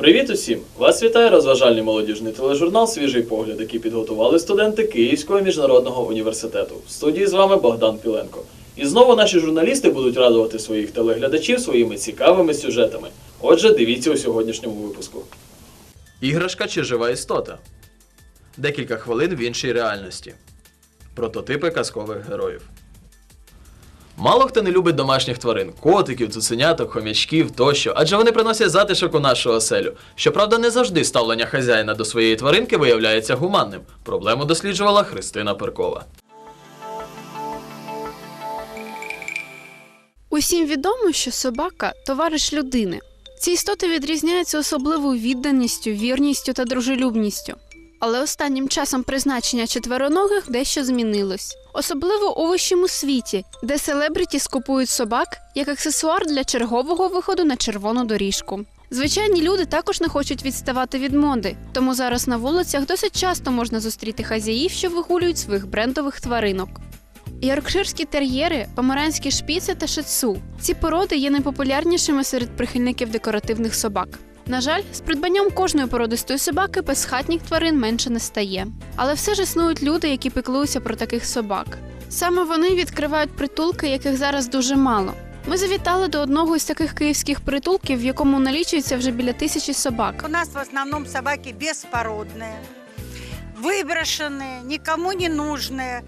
Привіт усім! Вас вітає розважальний молодіжний тележурнал Свіжий погляд, який підготували студенти Київського міжнародного університету. В студії з вами Богдан Піленко. І знову наші журналісти будуть радувати своїх телеглядачів своїми цікавими сюжетами. Отже, дивіться у сьогоднішньому випуску. Іграшка чи жива істота? Декілька хвилин в іншій реальності. Прототипи казкових героїв. Мало хто не любить домашніх тварин котиків, цуценяток, хомячків тощо, адже вони приносять затишок у нашу оселю. Щоправда, не завжди ставлення хазяїна до своєї тваринки виявляється гуманним. Проблему досліджувала Христина Перкова. Усім відомо, що собака товариш людини. Ці істоти відрізняються особливою відданістю, вірністю та дружелюбністю. Але останнім часом призначення четвероногих дещо змінилось, особливо у вищому світі, де селебриті скупують собак як аксесуар для чергового виходу на червону доріжку. Звичайні люди також не хочуть відставати від моди, тому зараз на вулицях досить часто можна зустріти хазяїв, що вигулюють своїх брендових тваринок. Йоркширські тер'єри, помаранські шпіци та шицу. Ці породи є найпопулярнішими серед прихильників декоративних собак. На жаль, з придбанням кожної породистої собаки безхатніх тварин менше не стає. Але все ж існують люди, які піклуються про таких собак. Саме вони відкривають притулки, яких зараз дуже мало. Ми завітали до одного із таких київських притулків, в якому налічується вже біля тисячі собак. У нас в основном собаки беспородные, выброшенные, никому не нужные.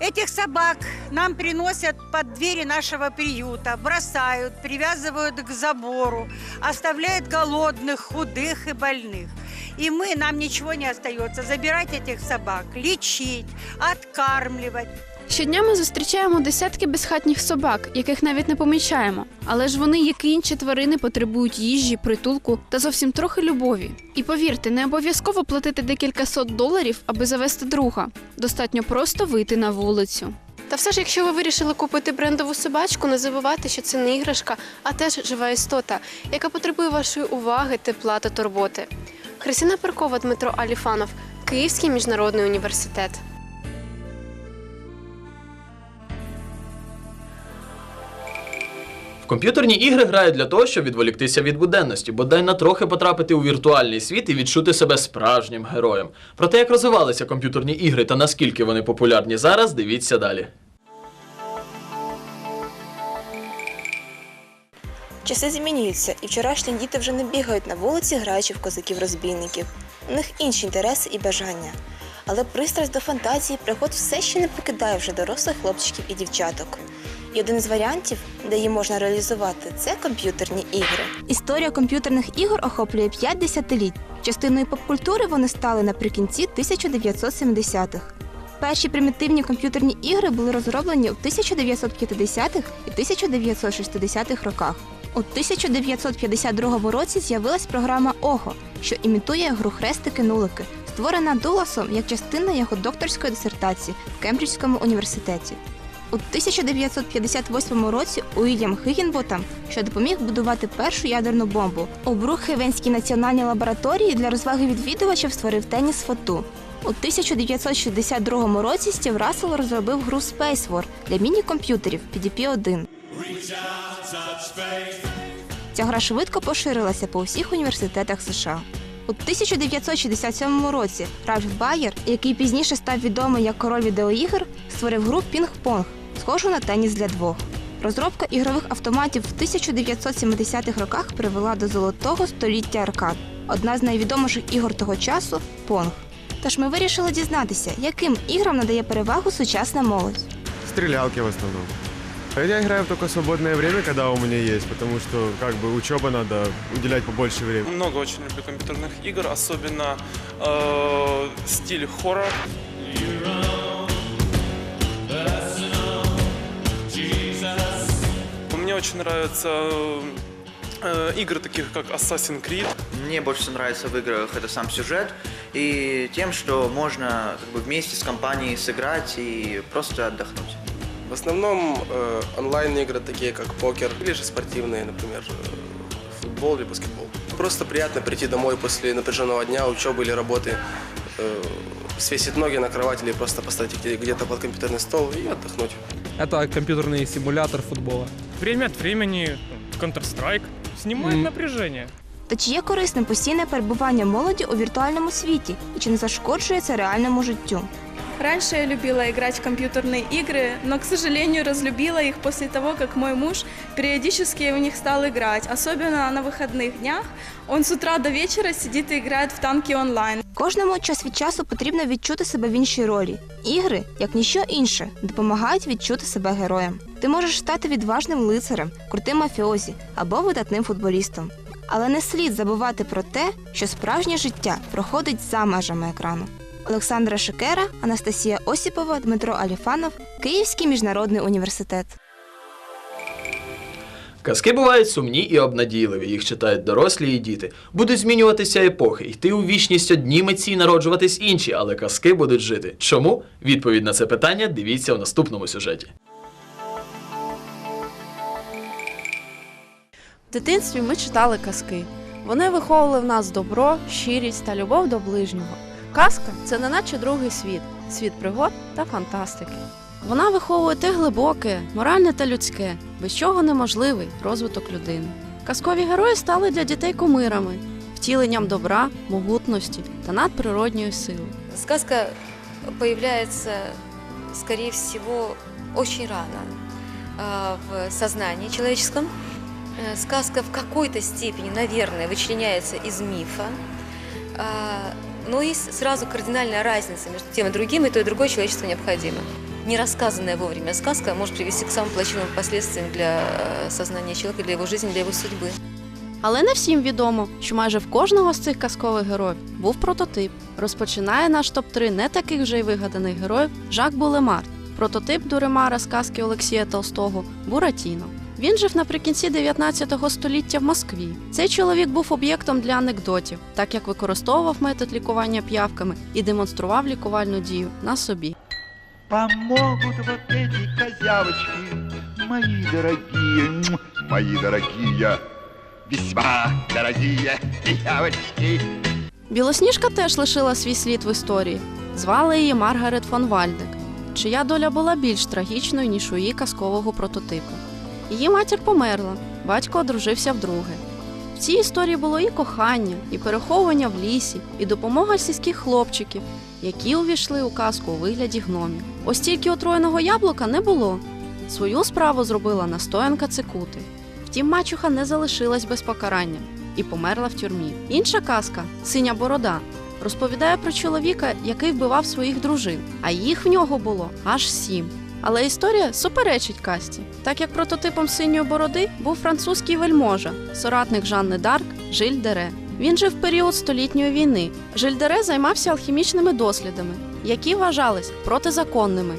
Этих собак нам приносят под двери нашего приюта, бросают, привязывают к забору, оставляют голодных, худых и больных. И мы, нам ничего не остается, забирать этих собак, лечить, откармливать. Щодня ми зустрічаємо десятки безхатніх собак, яких навіть не помічаємо. Але ж вони, як і інші тварини, потребують їжі, притулку та зовсім трохи любові. І повірте, не обов'язково платити декілька сот доларів, аби завести друга. Достатньо просто вийти на вулицю. Та все ж, якщо ви вирішили купити брендову собачку, не забувайте, що це не іграшка, а теж жива істота, яка потребує вашої уваги, тепла та турботи. Христина Перкова, Дмитро Аліфанов, Київський міжнародний університет. В комп'ютерні ігри грають для того, щоб відволіктися від буденності, бодай на трохи потрапити у віртуальний світ і відчути себе справжнім героєм. Про те, як розвивалися комп'ютерні ігри та наскільки вони популярні зараз, дивіться далі. Часи змінюються, і вчорашні діти вже не бігають на вулиці, граючи в козаків-розбійників. У них інші інтереси і бажання. Але пристрасть до фантазії приход все ще не покидає вже дорослих хлопчиків і дівчаток. Один з варіантів, де її можна реалізувати, це комп'ютерні ігри. Історія комп'ютерних ігор охоплює 5 десятиліть. Частиною попкультури вони стали наприкінці 1970-х. Перші примітивні комп'ютерні ігри були розроблені у 1950-х і 1960-х роках. У 1952 році з'явилась програма Ого, що імітує гру хрестики-нулики, створена Дуласом як частина його докторської дисертації в Кембриджському університеті. У 1958 році Уільям Хиггінботам, що допоміг будувати першу ядерну бомбу, у Брукхевенській національній лабораторії для розваги відвідувачів створив теніс фоту. У 1962 році Стів Рассел розробив гру Space War для міні-комп'ютерів PDP-1. Ця гра швидко поширилася по всіх університетах США. У 1967 році Ральф Байер, який пізніше став відомий як король відеоігр, створив гру Пінг-Понг, схожу на теніс для двох. Розробка ігрових автоматів в 1970-х роках привела до золотого століття аркад. Одна з найвідоміших ігор того часу Понг. Тож ми вирішили дізнатися, яким іграм надає перевагу сучасна молодь. Стрелялки в основном. Я играю в только свободное время, когда у меня есть, потому что как бы учеба надо уделять побольше времени. Много очень люблю компьютерных игр, особенно э, стиль хоррор. Мне очень нравятся э, игры таких как Assassin's Creed. Мне больше всего нравится в играх это сам сюжет и тем, что можно как бы, вместе с компанией сыграть и просто отдохнуть. В основном э, онлайн-игры, такие как покер, или же спортивные, например, э, футбол или баскетбол. Просто приятно прийти домой после напряженного дня, учебы или работы, э, свесить ноги на кровать или просто поставить их где-то под компьютерный стол и отдохнуть. Это компьютерный симулятор футбола. Время от времени ну, Counter-Strike снимает М. напряжение. Та чи є корисним постійне перебування молоді у віртуальному світі і чи не зашкоджує це реальному життю? Раньше я любила играть в компьютерные игры, но, к сожалению, разлюбила их после того, как мой муж периодически в них стал играть. Особенно на выходных днях. Он с утра до вечера сидит и играет в танки онлайн. Кожному час від часу потрібно відчути себе в іншій ролі. Ігри, як ніщо інше, допомагають відчути себе героєм. Ти можеш стати відважним лицарем, крутим мафіозі або видатним футболістом. Але не слід забувати про те, що справжнє життя проходить за межами екрану. Олександра Шикера, Анастасія Осіпова, Дмитро Аліфанов, Київський міжнародний університет. Казки бувають сумні і обнадійливі, їх читають дорослі і діти. Будуть змінюватися епохи, йти у вічність одні митці і народжуватись інші, але казки будуть жити. Чому? Відповідь на це питання дивіться в наступному сюжеті. В дитинстві ми читали казки. Вони виховували в нас добро, щирість та любов до ближнього. Казка це не наче другий світ, світ пригод та фантастики. Вона виховує те глибоке, моральне та людське, без чого неможливий розвиток людини. Казкові герої стали для дітей кумирами, втіленням добра, могутності та надприродньої сили. Сказка появляется, скорее всего, очень рано в сознании человеческом. Э, Сказка в какой-то степени, наверное, вычленяется из мифа. А, Но есть сразу кардинальная разница между тем и другим, и то, и другое человечеству необходимо. Нерассказанная вовремя сказка может привести к самым плачевным последствиям для э, сознания человека, для его жизни, для его судьбы. Але не всім відомо, що майже в кожного з цих казкових героїв був прототип. Розпочинає наш топ-3 не таких вже й вигаданих героїв Жак Булемарт, прототип Дуремара з казки Олексія Толстого Буратіно. Він жив наприкінці 19 століття в Москві. Цей чоловік був об'єктом для анекдотів, так як використовував метод лікування п'явками і демонстрував лікувальну дію на собі. Помогут вот эти козявочки, мои дорогие, мои дорогие, весьма дорогие девочки. Білосніжка теж лишила свій слід в історії. Звали її Маргарет фон Вальдек, чия доля була більш трагічною, ніж у її казкового прототипу. Її матір померла, батько одружився вдруге. В цій історії було і кохання, і переховування в лісі, і допомога сільських хлопчиків, які увійшли у казку у вигляді гномів. Ось тільки отруєного яблука не було. Свою справу зробила настоянка цикути. Втім, мачуха не залишилась без покарання і померла в тюрмі. Інша казка Синя борода розповідає про чоловіка, який вбивав своїх дружин, а їх в нього було аж сім. Але історія суперечить касті, так як прототипом синьої бороди був французький вельможа, соратник Жанни Дарк Жиль Дере. Він жив в період столітньої війни. Жиль Дере займався алхімічними дослідами, які вважались протизаконними.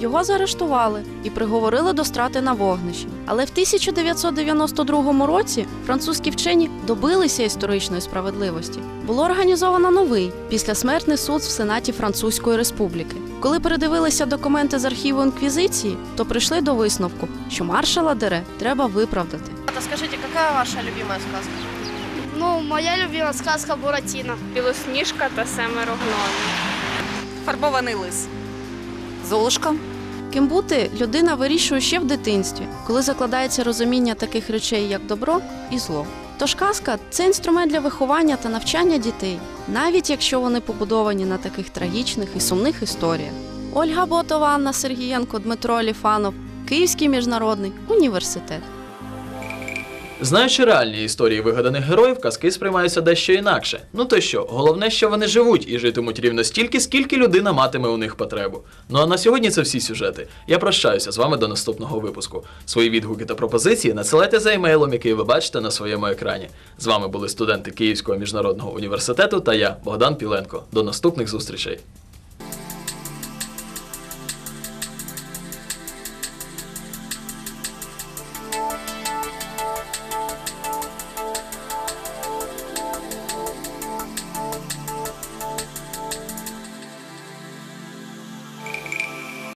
Його заарештували і приговорили до страти на вогнищі. Але в 1992 році французькі вчені добилися історичної справедливості. Було організовано новий післясмертний суд в Сенаті Французької Республіки. Коли передивилися документи з архіву інквізиції, то прийшли до висновку, що маршала Дере треба виправдати. Скажите, какая ваша любимая сказка? Ну, моя любимая сказка Буратино. Білосніжка та семеро гномів. Фарбований лис. Золушка. Ким бути людина вирішує ще в дитинстві, коли закладається розуміння таких речей, як добро і зло. Тож казка це інструмент для виховання та навчання дітей, навіть якщо вони побудовані на таких трагічних і сумних історіях. Ольга Ботова, Анна Сергієнко, Дмитро Оліфанов, Київський міжнародний університет. Знаючи реальні історії вигаданих героїв, казки сприймаються дещо інакше. Ну то що, головне, що вони живуть і житимуть рівно стільки, скільки людина матиме у них потребу. Ну а на сьогодні це всі сюжети. Я прощаюся з вами до наступного випуску. Свої відгуки та пропозиції надсилайте за емейлом, який ви бачите на своєму екрані. З вами були студенти Київського міжнародного університету та я, Богдан Піленко. До наступних зустрічей.